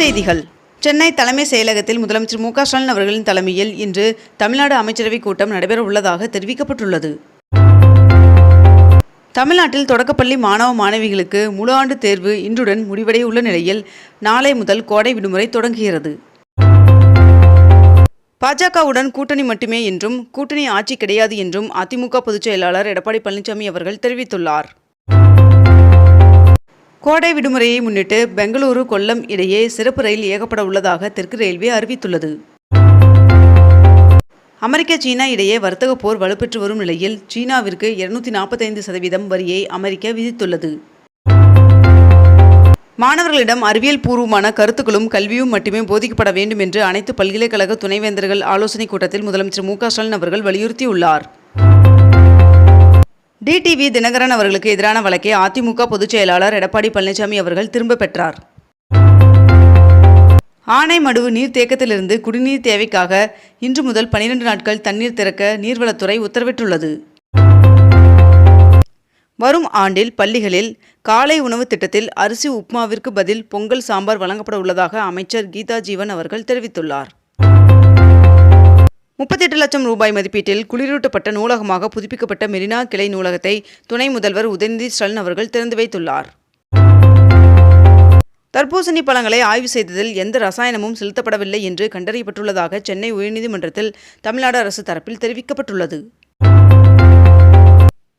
செய்திகள். சென்னை தலைமை செயலகத்தில் முதலமைச்சர் மு க ஸ்டாலின் அவர்களின் தலைமையில் இன்று தமிழ்நாடு அமைச்சரவைக் கூட்டம் நடைபெற உள்ளதாக தெரிவிக்கப்பட்டுள்ளது. தமிழ்நாட்டில் தொடக்கப்பள்ளி மாணவ மாணவிகளுக்கு முழு ஆண்டு தேர்வு இன்றுடன் முடிவடைய உள்ள நிலையில் நாளை முதல் கோடை விடுமுறை தொடங்குகிறது. பாஜகவுடன் கூட்டணி மட்டுமே என்றும் கூட்டணி ஆட்சி கிடையாது என்றும் அதிமுக பொதுச் செயலாளர் எடப்பாடி பழனிசாமி அவர்கள் தெரிவித்துள்ளார். கோடை விடுமுறையை முன்னிட்டு பெங்களூரு கொல்லம் இடையே சிறப்பு ரயில் இயக்கப்பட உள்ளதாக தெற்கு ரயில்வே அறிவித்துள்ளது. அமெரிக்க சீனா இடையே வர்த்தக போர் வலுப்பெற்று வரும் நிலையில் சீனாவிற்கு இருநூத்தி நாற்பத்தைந்து சதவீதம் வரியை அமெரிக்க விதித்துள்ளது. மாணவர்களிடம் அறிவியல் பூர்வமான கருத்துக்களும் கல்வியும் மட்டுமே போதிக்கப்பட வேண்டும் என்று அனைத்து பல்கலைக்கழக துணைவேந்தர்கள் ஆலோசனைக் கூட்டத்தில் முதலமைச்சர் மு க ஸ்டாலின் அவர்கள் வலியுறுத்தியுள்ளார். டிடிவி தினகரன் அவர்களுக்கு எதிரான வழக்கை அதிமுக பொதுச் செயலாளர் எடப்பாடி பழனிசாமி அவர்கள் திரும்ப பெற்றார். ஆனைமடுவு நீர்த்தேக்கத்திலிருந்து குடிநீர் தேவைக்காக இன்று முதல் பனிரெண்டு நாட்கள் தண்ணீர் திறக்க நீர்வளத்துறை உத்தரவிட்டுள்ளது. வரும் ஆண்டில் பள்ளிகளில் காலை உணவு திட்டத்தில் அரிசி உப்மாவிற்கு பதில் பொங்கல் சாம்பார் வழங்கப்பட உள்ளதாக அமைச்சர் கீதா ஜீவன் அவர்கள் தெரிவித்துள்ளார். முப்பத்தெட்டு லட்சம் ரூபாய் மதிப்பீட்டில் குளிரூட்டப்பட்ட நூலகமாக புதுப்பிக்கப்பட்ட மெரினா கிளை நூலகத்தை துணை முதல்வர் உதயநிதி ஸ்டாலின் அவர்கள் திறந்து வைத்துள்ளார். தர்பூசணி பழங்களை ஆய்வு செய்ததில் எந்த ரசாயனமும் செலுத்தப்படவில்லை என்று கண்டறியப்பட்டுள்ளதாக சென்னை உயர்நீதிமன்றத்தில் தமிழ்நாடு அரசு தரப்பில் தெரிவிக்கப்பட்டுள்ளது.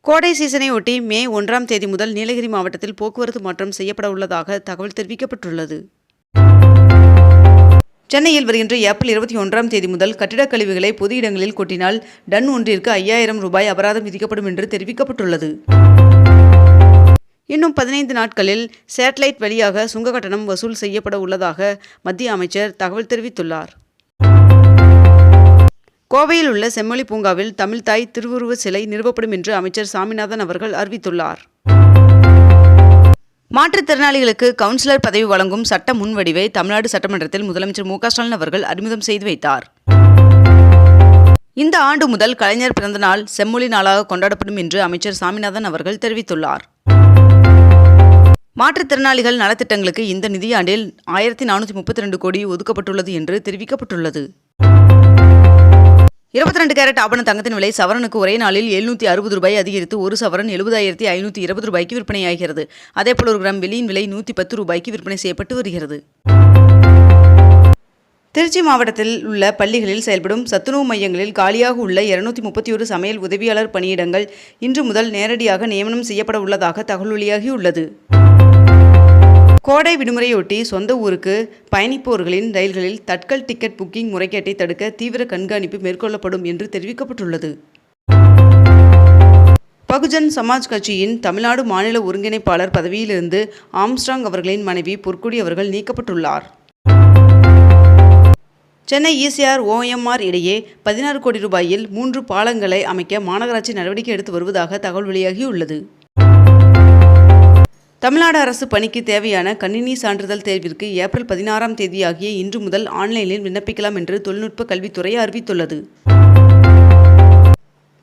கோடை சீசனை ஒட்டி மே ஒன்றாம் தேதி முதல் நீலகிரி மாவட்டத்தில் போக்குவரத்து மாற்றம் செய்யப்பட உள்ளதாக தகவல் தெரிவிக்கப்பட்டுள்ளது. சென்னையில் வருகின்ற ஏப்ரல் இருபத்தி ஒன்றாம் தேதி முதல் கட்டிடக் கழிவுகளை பொது இடங்களில் கொட்டினால் டன் ஒன்றிற்கு ஐயாயிரம் ரூபாய் அபராதம் விதிக்கப்படும் என்று தெரிவிக்கப்பட்டுள்ளது. இன்னும் பதினைந்து நாட்களில் சேட்டலைட் வழியாக சுங்க கட்டணம் வசூல் செய்யப்பட உள்ளதாக மத்திய அமைச்சர் தகவல் தெரிவித்துள்ளார். கோவையில் உள்ள செம்மொழி பூங்காவில் தமிழ்தாய் திருவுருவ சிலை நிறுவப்படும் என்று அமைச்சர் சாமிநாதன் அவர்கள் அறிவித்துள்ளார். மாற்றுத்திறனாளிகளுக்கு கவுன்சிலர் பதவி வழங்கும் சட்ட முன்வடிவை தமிழ்நாடு சட்டமன்றத்தில் முதலமைச்சர் மு ஸ்டாலின் அவர்கள் அறிமுகம் செய்து வைத்தார். இந்த ஆண்டு முதல் கலைஞர் பிறந்த நாள் செம்மொழி நாளாக கொண்டாடப்படும் என்று அமைச்சர் சாமிநாதன் அவர்கள் தெரிவித்துள்ளார். மாற்றுத்திறனாளிகள் நலத்திட்டங்களுக்கு இந்த நிதியாண்டில் ஆயிரத்தி நானூற்றி முப்பத்தி ரெண்டு கோடி ஒதுக்கப்பட்டுள்ளது என்று தெரிவிக்கப்பட்டுள்ளது. இருபத்தி ரெண்டு கேரட் ஆபண தங்கத்தின் விலை சவரனுக்கு ஒரே நாளில் எழுநூற்றி அறுபது ரூபாய் அதிகரித்து ஒரு சவரன் எழுபதாயிரத்தி ஐநூற்றி இருபது ரூபாய்க்கு விற்பனையாகிறது. அதேபோல் ஒரு கிராம் வெளியின் விலை நூற்றி பத்து ரூபாய்க்கு விற்பனை செய்யப்பட்டு வருகிறது. திருச்சி மாவட்டத்தில் உள்ள பள்ளிகளில் செயல்படும் சத்துணவு மையங்களில் காலியாக உள்ள இருநூத்தி முப்பத்தி ஒரு சமையல் உதவியாளர் பணியிடங்கள் இன்று முதல் நேரடியாக நியமனம் செய்யப்பட உள்ளதாக தகவல் வெளியாகியுள்ளது. கோடை விடுமுறையொட்டி சொந்த ஊருக்கு பயணிப்போர்களின் ரயில்களில் தட்கல் டிக்கெட் புக்கிங் முறைகேட்டை தடுக்க தீவிர கண்காணிப்பு மேற்கொள்ளப்படும் என்று தெரிவிக்கப்பட்டுள்ளது. பகுஜன் சமாஜ் கட்சியின் தமிழ்நாடு மாநில ஒருங்கிணைப்பாளர் பதவியிலிருந்து ஆம்ஸ்ட்ராங் அவர்களின் மனைவி பொற்குடி அவர்கள் நீக்கப்பட்டுள்ளார். சென்னை ஈசிஆர் ஓஎம்ஆர் இடையே பதினாறு கோடி ரூபாயில் மூன்று பாலங்களை அமைக்க மாநகராட்சி நடவடிக்கை எடுத்து வருவதாக தகவல் வெளியாகியுள்ளது. தமிழ்நாடு அரசு பணிக்கு தேவையான கணினி சான்றிதழ் தேர்விற்கு ஏப்ரல் பதினாறாம் தேதியாகிய இன்று முதல் ஆன்லைனில் விண்ணப்பிக்கலாம் என்று தொழில்நுட்ப கல்வித்துறை அறிவித்துள்ளது.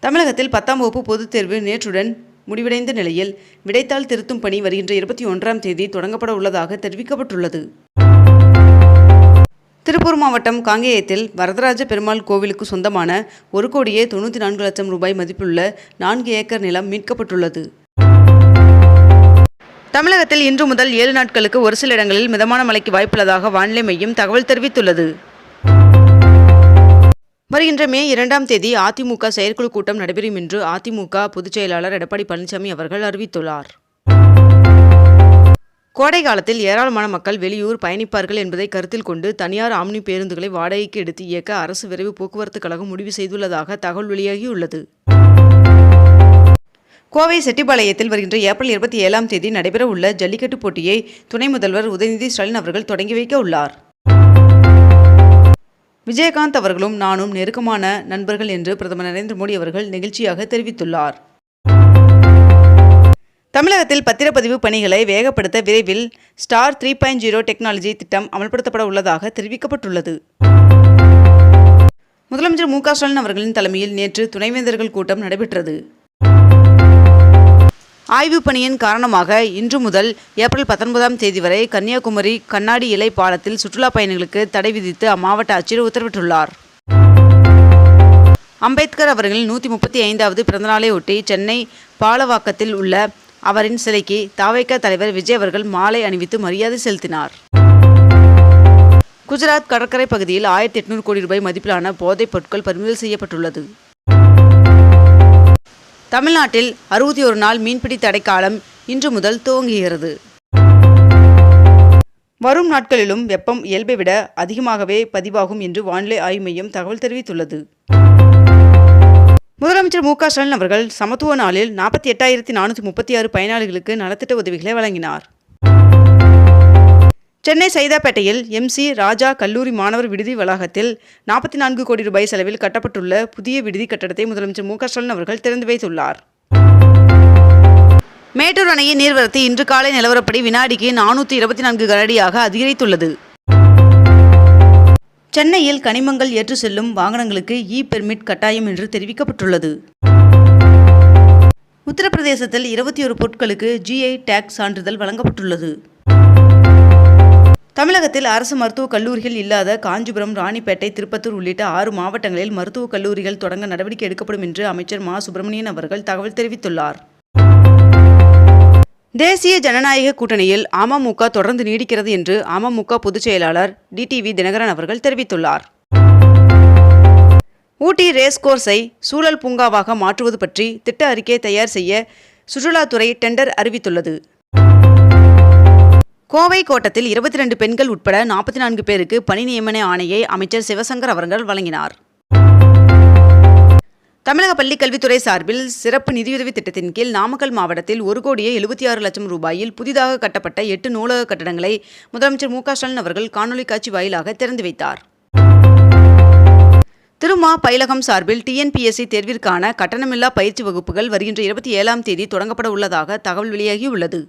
தமிழகத்தில் பத்தாம் வகுப்பு பொதுத் தேர்வு நேற்றுடன் முடிவடைந்த நிலையில் விடைத்தாள் திருத்தும் பணி வருகின்ற இருபத்தி ஒன்றாம் தேதி தொடங்கப்பட உள்ளதாக தெரிவிக்கப்பட்டுள்ளது. திருப்பூர் மாவட்டம் காங்கேயத்தில் வரதராஜ பெருமாள் கோவிலுக்கு சொந்தமான ஒரு கோடியே தொண்ணூற்றி நான்கு லட்சம் ரூபாய் மதிப்புள்ள நான்கு ஏக்கர் நிலம் மீட்கப்பட்டுள்ளது. தமிழகத்தில் இன்று முதல் ஏழு நாட்களுக்கு ஒரு சில இடங்களில் மிதமான மழைக்கு வாய்ப்புள்ளதாக வானிலை மையம் தகவல் தெரிவித்துள்ளது. வருகின்ற மே இரண்டாம் தேதி அதிமுக செயற்குழு கூட்டம் நடைபெறும் என்று அதிமுக பொதுச் செயலாளர் எடப்பாடி பழனிசாமி அவர்கள் அறிவித்துள்ளார். கோடை காலத்தில் ஏராளமான மக்கள் வெளியூர் பயணிப்பார்கள் என்பதை கருத்தில் கொண்டு தனியார் ஆம்னி பேருந்துகளை வாடகைக்கு எடுத்து இயக்க அரசு விரைவு போக்குவரத்து கழகம் முடிவு செய்துள்ளதாக தகவல் வெளியாகியுள்ளது. கோவை செட்டிப்பாளையத்தில் வருகின்ற ஏப்ரல் இருபத்தி ஏழாம் தேதி நடைபெறவுள்ள ஜல்லிக்கட்டு போட்டியை துணை முதல்வர் உதயநிதி ஸ்டாலின் அவர்கள் தொடங்கி வைக்க உள்ளார். விஜயகாந்த் அவர்களும் நானும் நெருக்கமான நண்பர்கள் என்று பிரதமர் நரேந்திர மோடி அவர்கள் நெகிழ்ச்சியாக தெரிவித்துள்ளார். தமிழகத்தில் பத்திரப்பதிவு பணிகளை வேகப்படுத்த விரைவில் star three point zero technology திட்டம் அமல்படுத்தப்பட உள்ளதாக தெரிவிக்கப்பட்டுள்ளது. முதலமைச்சர் மு க ஸ்டாலின் அவர்களின் தலைமையில் நேற்று துணைவேந்தர்கள் கூட்டம் நடைபெற்றது. ஆய்வு பணியின் காரணமாக இன்று முதல் ஏப்ரல் பத்தொன்பதாம் தேதி வரை கன்னியாகுமரி கண்ணாடி இலை பாலத்தில் சுற்றுலா பயணிகளுக்கு தடை விதித்து அம்மாவட்ட ஆட்சியர் உத்தரவிட்டுள்ளார். அம்பேத்கர் அவர்களின் நூற்றி முப்பத்தி ஐந்தாவது பிறந்தநாளை ஒட்டி சென்னை பாலவாக்கத்தில் உள்ள அவரின் சிலைக்கு தாவைக்க தலைவர் விஜய் அவர்கள் மாலை அணிவித்து மரியாதை செலுத்தினார். குஜராத் கடற்கரை பகுதியில் ஆயிரத்தி எட்நூறு கோடி ரூபாய் மதிப்பிலான போதைப் பொருட்கள் பறிமுதல் செய்யப்பட்டுள்ளது. தமிழ்நாட்டில் அறுபத்தி ஒரு நாள் மீன்பிடி தடைக்காலம் இன்று முதல் துவங்குகிறது. வரும் நாட்களிலும் வெப்பம் இயல்பை விட அதிகமாகவே பதிவாகும் என்று வானிலை ஆய்வு மையம் தகவல் தெரிவித்துள்ளது. முதலமைச்சர் மு க ஸ்டாலின் அவர்கள் சமத்துவ நாளில் நாற்பத்தி எட்டாயிரத்தி நானூற்றி முப்பத்தி ஆறு பயனாளிகளுக்கு நலத்திட்ட உதவிகளை வழங்கினார். சென்னை சைதாப்பேட்டையில் எம்சி ராஜா கல்லூரி மாணவர் விடுதி வளாகத்தில் நாற்பத்தி நான்கு கோடி ரூபாய் செலவில் கட்டப்பட்டுள்ள புதிய விடுதி கட்டடத்தை முதலமைச்சர் மு க ஸ்டாலின் அவர்கள் திறந்து வைத்துள்ளார். மேட்டூர் அணையின் நீர்வரத்து இன்று காலை நிலவரப்படி வினாடிக்கு நானூற்றி இருபத்தி நான்கு கனடியாக அதிகரித்துள்ளது. சென்னையில் கனிமங்கள் ஏற்று செல்லும் வாகனங்களுக்கு இ பெர்மிட் கட்டாயம் என்று தெரிவிக்கப்பட்டுள்ளது. உத்தரப்பிரதேசத்தில் இருபத்தி ஒரு பொருட்களுக்கு ஜிஐ டேக்ஸ் சான்றிதழ் வழங்கப்பட்டுள்ளது. தமிழகத்தில் அரசு மருத்துவக் கல்லூரிகள் இல்லாத காஞ்சிபுரம் ராணிப்பேட்டை திருப்பத்தூர் உள்ளிட்ட ஆறு மாவட்டங்களில் மருத்துவக் கல்லூரிகள் தொடங்க நடவடிக்கை எடுக்கப்படும் என்று அமைச்சர் மா. சுப்பிரமணியன் அவர்கள் தகவல் தெரிவித்துள்ளார். தேசிய ஜனநாயக கூட்டணியில் அமமுக தொடர்ந்து நீடிக்கிறது என்று அமமுக பொதுச் செயலாளர் டிடிவி தினகரன் அவர்கள் தெரிவித்துள்ளார். ஊட்டி ரேஸ் கோர்ஸை சூழல் பூங்காவாக மாற்றுவது பற்றி திட்ட அறிக்கை தயார் செய்ய சுற்றுலாத்துறை டெண்டர் அறிவித்துள்ளது. கோவை கோட்டத்தில் இருபத்தி ரெண்டு பெண்கள் உட்பட நாற்பத்தி நான்கு பேருக்கு பணி நியமன ஆணையை அமைச்சர் சிவசங்கர் அவர்கள் வழங்கினார். தமிழக பள்ளிக்கல்வித்துறை சார்பில் சிறப்பு நிதியுதவி திட்டத்தின் கீழ் நாமக்கல் மாவட்டத்தில் ஒரு கோடியே எழுபத்தி ஆறு லட்சம் ரூபாயில் புதிதாக கட்டப்பட்ட எட்டு நூலக கட்டடங்களை முதலமைச்சர் மு ஸ்டாலின் அவர்கள் காணொலி காட்சி வாயிலாக திறந்து வைத்தார். திருமா பயிலகம் சார்பில் டிஎன்பிஎஸ்சி தேர்விற்கான கட்டணமில்லா பயிற்சி வகுப்புகள் வருகின்ற இருபத்தி ஏழாம் தேதி தொடங்கப்பட உள்ளதாக தகவல் வெளியாகியுள்ளது.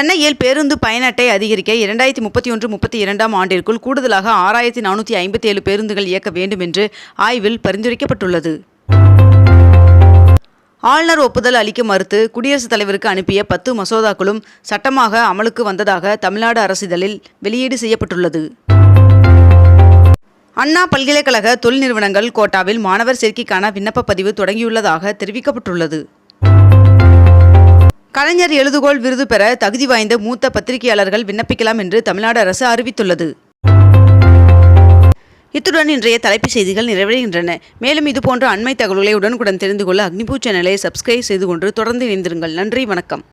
சென்னையில் பேருந்து பயண அட்டை அதிகரிக்க இரண்டாயிரத்தி முப்பத்தி ஒன்று முப்பத்தி இரண்டாம் ஆண்டிற்குள் கூடுதலாக ஆறாயிரத்தி நானூற்றி ஐம்பத்தி ஏழு பேருந்துகள் இயக்க வேண்டும் என்று ஆய்வில் பரிந்துரைக்கப்பட்டுள்ளது. ஆளுநர் ஒப்புதல் அளிக்க மறுத்து குடியரசுத் தலைவருக்கு அனுப்பிய பத்து மசோதாக்களும் சட்டமாக அமலுக்கு வந்ததாக தமிழ்நாடு அரசிதழில் வெளியீடு செய்யப்பட்டுள்ளது. அண்ணா பல்கலைக்கழக தொழில் நிறுவனங்கள் கோட்டாவில் மாணவர் சேர்க்கைக்கான விண்ணப்ப பதிவு தொடங்கியுள்ளதாக தெரிவிக்கப்பட்டுள்ளது. கலைஞர் எழுதுகோள் விருது பெற தகுதி வாய்ந்த மூத்த பத்திரிகையாளர்கள் விண்ணப்பிக்கலாம் என்று தமிழ்நாடு அரசு அறிவித்துள்ளது. இத்துடன் இன்றைய தலைப்புச் செய்திகள் நிறைவடைகின்றன. மேலும் இதுபோன்ற அண்மை தகவல்களை உடனுக்குடன் தெரிந்து கொள்ள அக்னிபூ சேனலை சப்ஸ்கிரைப் செய்து கொண்டு தொடர்ந்து இணைந்திருங்கள். நன்றி வணக்கம்.